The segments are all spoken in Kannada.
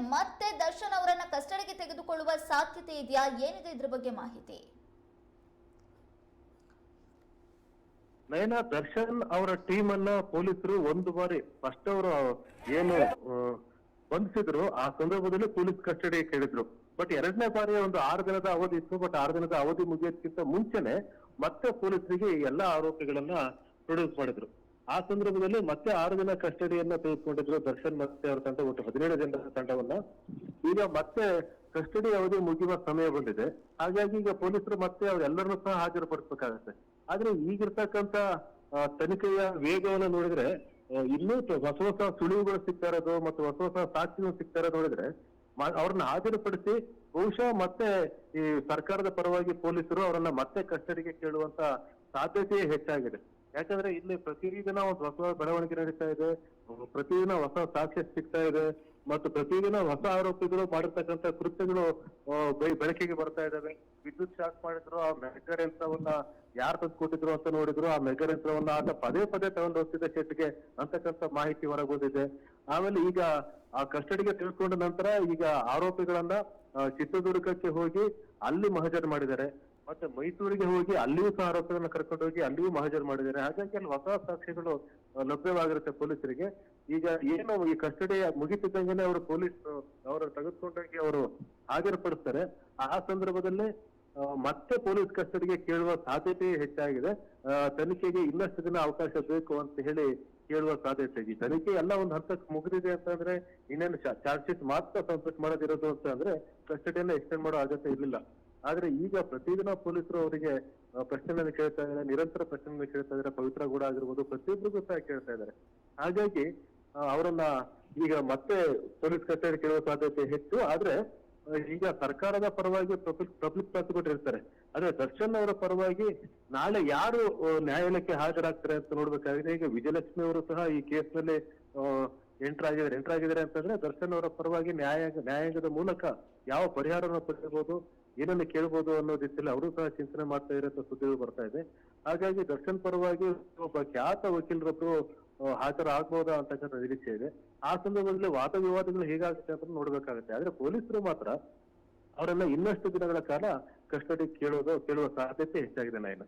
ಮತ್ತೆ ದರ್ಶನ್ ಅವರನ್ನ ಕಸ್ಟಡಿಗೆ ತೆಗೆದುಕೊಳ್ಳುವ ಸಾಧ್ಯತೆ ಇದೆಯಾ? ಏನಿದೆ ಇದ್ರ ಬಗ್ಗೆ ಮಾಹಿತಿ? ನಯನ, ದರ್ಶನ್ ಅವರ ಟೀಮ್ ಅನ್ನ ಪೊಲೀಸರು ಒಂದು ಬಾರಿ ಫಸ್ಟ್ ಅವರು ಏನು ಬಂಧಿಸಿದ್ರು. ಆ ಸಂದರ್ಭದಲ್ಲಿ ಪೊಲೀಸ್ ಕಸ್ಟಡಿ ಕೇಳಿದ್ರು. ಬಟ್ ಎರಡನೇ ಬಾರಿ ಒಂದು ಆರು ದಿನದ ಅವಧಿ ಇತ್ತು. ಬಟ್ ಆರು ದಿನದ ಅವಧಿ ಮುಗಿಯೋದಕ್ಕಿಂತ ಮುಂಚೆನೆ ಮತ್ತೆ ಪೊಲೀಸರಿಗೆ ಎಲ್ಲಾ ಆರೋಪಿಗಳನ್ನ ಪ್ರೊಡ್ಯೂಸ್ ಮಾಡಿದ್ರು. ಆ ಸಂದರ್ಭದಲ್ಲಿ ಮತ್ತೆ ಆರು ದಿನ ಕಸ್ಟಡಿಯನ್ನ ತೆಗೆದುಕೊಂಡಿದ್ರು ದರ್ಶನ್ ಮತ್ತೆ ಅವರ ತಂಡ, ಒಟ್ಟು ಹದಿನೇಳು ಜನರ ತಂಡವನ್ನ. ಈಗ ಮತ್ತೆ ಕಸ್ಟಡಿ ಅವಧಿ ಮುಗಿಯುವ ಸಮಯ ಬಂದಿದೆ. ಹಾಗಾಗಿ ಈಗ ಪೊಲೀಸರು ಮತ್ತೆ ಅವರೆಲ್ಲರನ್ನೂ ಸಹ ಹಾಜರುಪಡಿಸಬೇಕಾಗತ್ತೆ. ಆದ್ರೆ ಈಗಿರ್ತಕ್ಕಂತ ತನಿಖೆಯ ವೇಗವನ್ನು ನೋಡಿದ್ರೆ ಇನ್ನೂ ಹೊಸ ಹೊಸ ಸುಳಿವುಗಳು ಸಿಗ್ತಾ ಇರೋದು ಮತ್ತು ಹೊಸ ಹೊಸ ಸಾಕ್ಷಿಗಳು ಸಿಗ್ತಾ ಇರೋದು ನೋಡಿದ್ರೆ ಅವ್ರನ್ನ ಹಾಜರುಪಡಿಸಿ ಬಹುಶಃ ಮತ್ತೆ ಈ ಸರ್ಕಾರದ ಪರವಾಗಿ ಪೊಲೀಸರು ಅವರನ್ನ ಮತ್ತೆ ಕಸ್ಟಡಿಗೆ ಕೇಳುವಂತ ಸಾಧ್ಯತೆಯೇ ಹೆಚ್ಚಾಗಿದೆ. ಯಾಕಂದ್ರೆ ಇಲ್ಲಿ ಪ್ರತಿದಿನ ಒಂದು ಹೊಸ ಬೆಳವಣಿಗೆ ನಡೀತಾ ಇದೆ ಪ್ರತಿದಿನ ಹೊಸ ಸಾಕ್ಷ್ಯ ಸಿಗ್ತಾ ಇದೆ, ಮತ್ತು ಪ್ರತಿದಿನ ಹೊಸ ಆರೋಪಿಗಳು ಮಾಡಿರ್ತಕ್ಕಂಥ ಕೃತ್ಯಗಳು ಬೆಳಕಿಗೆ ಬರ್ತಾ ಇದಾವೆ ವಿದ್ಯುತ್ ಶಾಕ್ ಮಾಡಿದ್ರು, ಆ ಮೆಗರ್ ಯಂತ್ರವನ್ನ ಯಾರು ತಂದು ಕೊಟ್ಟಿದ್ರು ಅಂತ ನೋಡಿದ್ರು, ಆ ಮೆಗರ್ ಯಂತ್ರವನ್ನ ಆತ ಪದೇ ಪದೇ ತಗೊಂಡು ಹೋಗ್ತಿದ್ದ ಶೆಟ್ಗೆ ಅಂತಕ್ಕಂಥ ಮಾಹಿತಿ ಹೊರಗೋದಿದೆ. ಆಮೇಲೆ ಈಗ ಆ ಕಸ್ಟಡಿಗೆ ತಿಳ್ಕೊಂಡ ನಂತರ ಈಗ ಆರೋಪಿಗಳನ್ನ ಚಿತ್ರದುರ್ಗಕ್ಕೆ ಹೋಗಿ ಅಲ್ಲಿ ಮಹಜರ್ ಮಾಡಿದ್ದಾರೆ. ಮತ್ತೆ ಮೈಸೂರಿಗೆ ಹೋಗಿ ಅಲ್ಲಿಯೂ ಸಹ ಆರೋಪಿಗಳನ್ನ ಕರ್ಕೊಂಡು ಹೋಗಿ ಅಲ್ಲಿಯೂ ಮಹಜರ್ ಮಾಡಿದ್ದಾರೆ. ಹಾಗಾಗಿ ಅಲ್ಲಿ ಹೊಸ ಸಾಕ್ಷಿಗಳು ಲಭ್ಯವಾಗಿರುತ್ತೆ ಪೊಲೀಸರಿಗೆ. ಈಗ ಏನು ಈ ಕಸ್ಟಡಿ ಮುಗಿತಿದ್ದಂಗೆನೆ ಅವರು ಪೊಲೀಸ್ ಅವರು ತೆಗೆದುಕೊಂಡೋಗಿ ಅವರು ಹಾಜರುಪಡಿಸ್ತಾರೆ. ಆ ಸಂದರ್ಭದಲ್ಲಿ ಮತ್ತೆ ಪೊಲೀಸ್ ಕಸ್ಟಡಿಗೆ ಕೇಳುವ ಸಾಧ್ಯತೆ ಹೆಚ್ಚಾಗಿದೆ. ತನಿಖೆಗೆ ಇನ್ನಷ್ಟು ದಿನ ಅವಕಾಶ ಬೇಕು ಅಂತ ಹೇಳಿ ಕೇಳುವ ಸಾಧ್ಯತೆ ಇದೆ. ತನಿಖೆ ಎಲ್ಲ ಒಂದು ಹಂತಕ್ಕೆ ಮುಗಿದಿದೆ ಅಂತಂದ್ರೆ ಇನ್ನೇನು ಚಾರ್ಜ್ ಶೀಟ್ ಮಾತ್ರ ಸಬ್ಮಿಟ್ ಮಾಡೋದಿರೋದು ಅಂತ ಅಂದ್ರೆ ಕಸ್ಟಡಿಯನ್ನ ಎಕ್ಸ್ಟೆಂಡ್ ಮಾಡೋ ಅಗತ್ಯ ಇರಲಿಲ್ಲ. ಆದ್ರೆ ಈಗ ಪ್ರತಿದಿನ ಪೊಲೀಸರು ಅವರಿಗೆ ಪ್ರಶ್ನೆಗಳನ್ನು ಕೇಳ್ತಾ ಇದ್ದಾರೆ, ನಿರಂತರ ಪ್ರಶ್ನೆಗಳನ್ನು ಕೇಳ್ತಾ ಇದ್ದಾರೆ, ಪವಿತ್ರ ಗೂಡ ಆಗಿರ್ಬೋದು ಪ್ರತಿಯೊಬ್ಬರಿಗೂ ಸಹ ಕೇಳ್ತಾ ಇದ್ದಾರೆ. ಹಾಗಾಗಿ ಅವರನ್ನ ಈಗ ಮತ್ತೆ ಪೊಲೀಸ್ ಕಚೇರಿ ಕೇಳುವ ಸಾಧ್ಯತೆ ಹೆಚ್ಚು, ಆದ್ರೆ ಈಗ ಸರ್ಕಾರದ ಪರವಾಗಿ ಪಬ್ಲಿಕ್ ಪ್ರಾಸಿಕ್ಯೂಟರ್ ಇರ್ತಾರೆ. ಆದ್ರೆ ದರ್ಶನ್ ಅವರ ಪರವಾಗಿ ನಾಳೆ ಯಾರು ನ್ಯಾಯಾಲಯಕ್ಕೆ ಹಾಜರಾಗ್ತಾರೆ ಅಂತ ನೋಡ್ಬೇಕಾಗಿದೆ ಈಗ ವಿಜಯಲಕ್ಷ್ಮಿ ಅವರು ಸಹ ಈ ಕೇಸ್ನಲ್ಲಿ ಎಂಟರ್ ಆಗಿದ್ದಾರೆ ಎಂಟರ್ ಆಗಿದ್ದಾರೆ ಅಂತಂದ್ರೆ ದರ್ಶನ್ ಅವರ ಪರವಾಗಿ ನ್ಯಾಯಾಂಗ, ನ್ಯಾಯಾಂಗದ ಮೂಲಕ ಯಾವ ಪರಿಹಾರವನ್ನು ಪಡೆಯಬಹುದು ಏನನ್ನು ಕೇಳ್ಬೋದು ಅನ್ನೋ ರೀತಿಯಲ್ಲಿ ಅವರು ಸಹ ಚಿಂತನೆ ಮಾಡ್ತಾ ಇರೋ ಸುದ್ದಿಗಳು ಬರ್ತಾ ಇದೆ. ಹಾಗಾಗಿ ದರ್ಶನ್ ಪರವಾಗಿ ಒಬ್ಬ ಖ್ಯಾತ ವಕೀಲರೊಬ್ರು ಹಾಜರ ಹಾಜರಾಗ್ಬೋದಾ ಅಂತಕ್ಕಂಥ ನಿರೀಕ್ಷೆ ಇದೆ. ಆ ಸಂದರ್ಭದಲ್ಲಿ ವಾದ ವಿವಾದಗಳು ಹೇಗಾಗುತ್ತೆ ಅಂತ ನೋಡ್ಬೇಕಾಗುತ್ತೆ. ಆದ್ರೆ ಪೊಲೀಸರು ಮಾತ್ರ ಅವರೆಲ್ಲ ಇನ್ನಷ್ಟು ದಿನಗಳ ಕಾಲ ಕಸ್ಟಡಿ ಕೇಳೋದು, ಕೇಳುವ ಸಾಧ್ಯತೆ ಹೆಚ್ಚಾಗಿದೆ ನಾಯ್ನ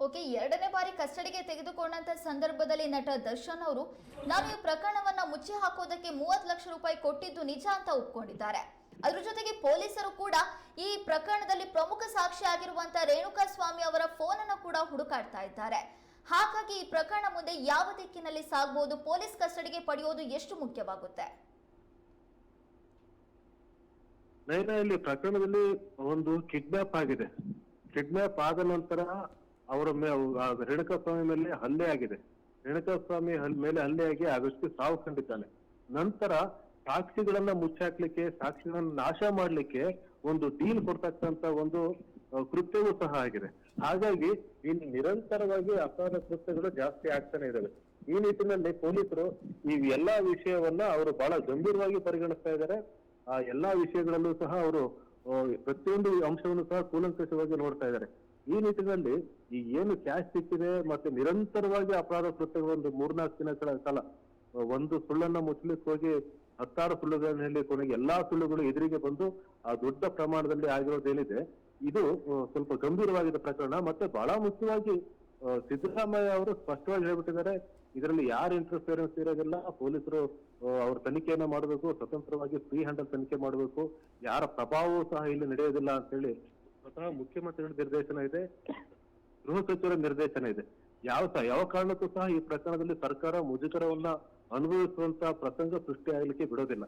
ಓಕೆ, ಎರಡನೇ ಬಾರಿ ಕಸ್ಟಡಿಗೆ ತೆಗೆದುಕೊಂಡಂತ ಸಂದರ್ಭದಲ್ಲಿ ನಟ ದರ್ಶನ್ ಅವರು, ನಾನು ಈ ಪ್ರಕರಣವನ್ನ ಮುಚ್ಚಿ ಹಾಕೋದಕ್ಕೆ ಮೂವತ್ತು ಲಕ್ಷ ರೂಪಾಯಿ ಕೊಟ್ಟಿದ್ದು ನಿಜ ಅಂತ ಒಪ್ಕೊಂಡಿದ್ದಾರೆ. ಅದ್ರ ಜೊತೆಗೆ ಪೊಲೀಸರು ಕೂಡ ಈ ಪ್ರಕರಣದಲ್ಲಿ ಪ್ರಮುಖ ಸಾಕ್ಷಿ ಆಗಿರುವಂತ ರೇಣುಕಾ ಸ್ವಾಮಿ ಅವರ ಫೋನ್ ಅನ್ನು ಕೂಡ ಹುಡುಕಾಡ್ತಾ ಇದ್ದಾರೆ. ಹಾಗಾಗಿ ಈ ಪ್ರಕರಣ ಮುಂದೆ ಯಾವ ದಿಕ್ಕಿನಲ್ಲಿ ಸಾಗಬಹುದು ಪೊಲೀಸ್ ಕಸ್ಟಡಿಗೆ ಪಡೆಯೋದು ಎಷ್ಟು ಮುಖ್ಯವಾಗುತ್ತೆ? ನೈನಾ ಇಲ್ಲಿ ಪ್ರಕರಣದಲ್ಲಿ ಒಂದು ಕಿಡ್ನಾಪ್ ಆಗಿದೆ. ಕಿಡ್ನಾಪ್ ಆದ ನಂತರ ಅವರ ರೇಣುಕಾ ಸ್ವಾಮಿ ಮೇಲೆ ಹಲ್ಲೆ ಆಗಿದೆ. ರೇಣುಕಾ ಸ್ವಾಮಿ ಮೇಲೆ ಹಲ್ಲೆ ಆಗಿ ಆ ವ್ಯಕ್ತಿ ಸಾವು ಕಂಡಿದ್ದಾನೆ. ನಂತರ ಸಾಕ್ಷಿಗಳನ್ನ ಮುಚ್ಚಾಕ್ಲಿಕ್ಕೆ, ಸಾಕ್ಷಿಗಳನ್ನ ನಾಶ ಮಾಡ್ಲಿಕ್ಕೆ ಒಂದು ಡೀಲ್ ಕೊಡ್ತಕ್ಕಂತ ಒಂದು ಕೃತ್ಯವೂ ಸಹ ಆಗಿದೆ. ಹಾಗಾಗಿ ಇಲ್ಲಿ ನಿರಂತರವಾಗಿ ಅಪರಾಧ ಕೃತ್ಯಗಳು ಜಾಸ್ತಿ ಆಗ್ತಾನೆ ಇದ್ದಾವೆ. ಈ ನಿಟ್ಟಿನಲ್ಲಿ ಪೊಲೀಸರು ಈ ಎಲ್ಲಾ ವಿಷಯವನ್ನ ಅವರು ಬಹಳ ಗಂಭೀರವಾಗಿ ಪರಿಗಣಿಸ್ತಾ ಇದ್ದಾರೆ. ಆ ಎಲ್ಲಾ ವಿಷಯಗಳಲ್ಲೂ ಸಹ ಅವರು ಪ್ರತಿಯೊಂದು ಅಂಶವನ್ನು ಸಹ ಕೂಲಂಕಷವಾಗಿ ನೋಡ್ತಾ ಇದ್ದಾರೆ. ಈ ನಿಟ್ಟಿನಲ್ಲಿ ಈ ಏನು ಕ್ಯಾಶ್ ಸಿಕ್ಕಿದೆ ಮತ್ತೆ ನಿರಂತರವಾಗಿ ಅಪರಾಧ ಕೃತ್ಯಗಳು ಒಂದು ಮೂರ್ನಾಲ್ಕು ದಿನಗಳ ಕಾಲ ಒಂದು ಸುಳ್ಳನ್ನ ಮುಚ್ಚಲಿಕ್ಕೆ ಹೋಗಿ ಹತ್ತಾರು ಸುಳ್ಳುಗಳನ್ನು ಹೇಳಿ ಕೊನೆಗೆ ಎಲ್ಲಾ ಸುಳ್ಳುಗಳು ಎದುರಿಗೆ ಬಂದು ಆ ದೊಡ್ಡ ಪ್ರಮಾಣದಲ್ಲಿ ಆಗಿರೋದೇನಿದೆ ಇದು ಸ್ವಲ್ಪ ಗಂಭೀರವಾಗಿದೆ ಪ್ರಕರಣ. ಮತ್ತೆ ಬಹಳ ಮುಖ್ಯವಾಗಿ ಸಿದ್ದರಾಮಯ್ಯ ಅವರು ಸ್ಪಷ್ಟವಾಗಿ ಹೇಳ್ಬಿಟ್ಟಿದ್ದಾರೆ, ಇದರಲ್ಲಿ ಯಾರು ಇಂಟರ್ಫಿಯರೆನ್ಸ್ ಇರೋದಿಲ್ಲ, ಪೊಲೀಸರು ಅವ್ರ ತನಿಖೆಯನ್ನ ಮಾಡಬೇಕು, ಸ್ವತಂತ್ರವಾಗಿ ಫ್ರೀ ಹ್ಯಾಂಡಲ್ ತನಿಖೆ ಮಾಡಬೇಕು, ಯಾರ ಪ್ರಭಾವವೂ ಸಹ ಇಲ್ಲಿ ನಡೆಯೋದಿಲ್ಲ ಅಂತ ಹೇಳಿ ಸ್ವತಃ ಮುಖ್ಯಮಂತ್ರಿಗಳ ನಿರ್ದೇಶನ ಇದೆ, ಗೃಹ ಸಚಿವರ ನಿರ್ದೇಶನ ಇದೆ. ಯಾವ ಯಾವ ಕಾರಣಕ್ಕೂ ಸಹ ಈ ಪ್ರಕರಣದಲ್ಲಿ ಸರ್ಕಾರ ಮುಜುಗರವನ್ನ ಅನುಭವಿಸುವಂತ ಪ್ರಸಂಗ ಸೃಷ್ಟಿ ಆಗ್ಲಿಕ್ಕೆ ಬಿಡೋದಿಲ್ಲ.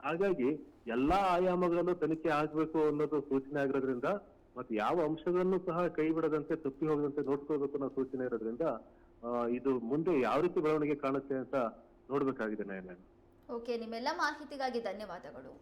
ಹಾಗಾಗಿ ಎಲ್ಲಾ ಆಯಾಮಗಳನ್ನು ತನಿಖೆ ಆಗ್ಬೇಕು ಅನ್ನೋದು ಸೂಚನೆ ಆಗಿರೋದ್ರಿಂದ ಮತ್ತೆ ಯಾವ ಅಂಶಗಳನ್ನು ಸಹ ಕೈ ಬಿಡದಂತೆ ತಪ್ಪಿ ಹೋಗದಂತೆ ನೋಡ್ಕೋಬೇಕು ಅನ್ನೋ ಸೂಚನೆ ಇರೋದ್ರಿಂದ ಇದು ಮುಂದೆ ಯಾವ ರೀತಿ ಬೆಳವಣಿಗೆ ಕಾಣುತ್ತೆ ಅಂತ ನೋಡ್ಬೇಕಾಗಿದೆ ನಾನು ಓಕೆ ನಿಮ್ಮೆಲ್ಲ ಮಾಹಿತಿಗಾಗಿ ಧನ್ಯವಾದಗಳು.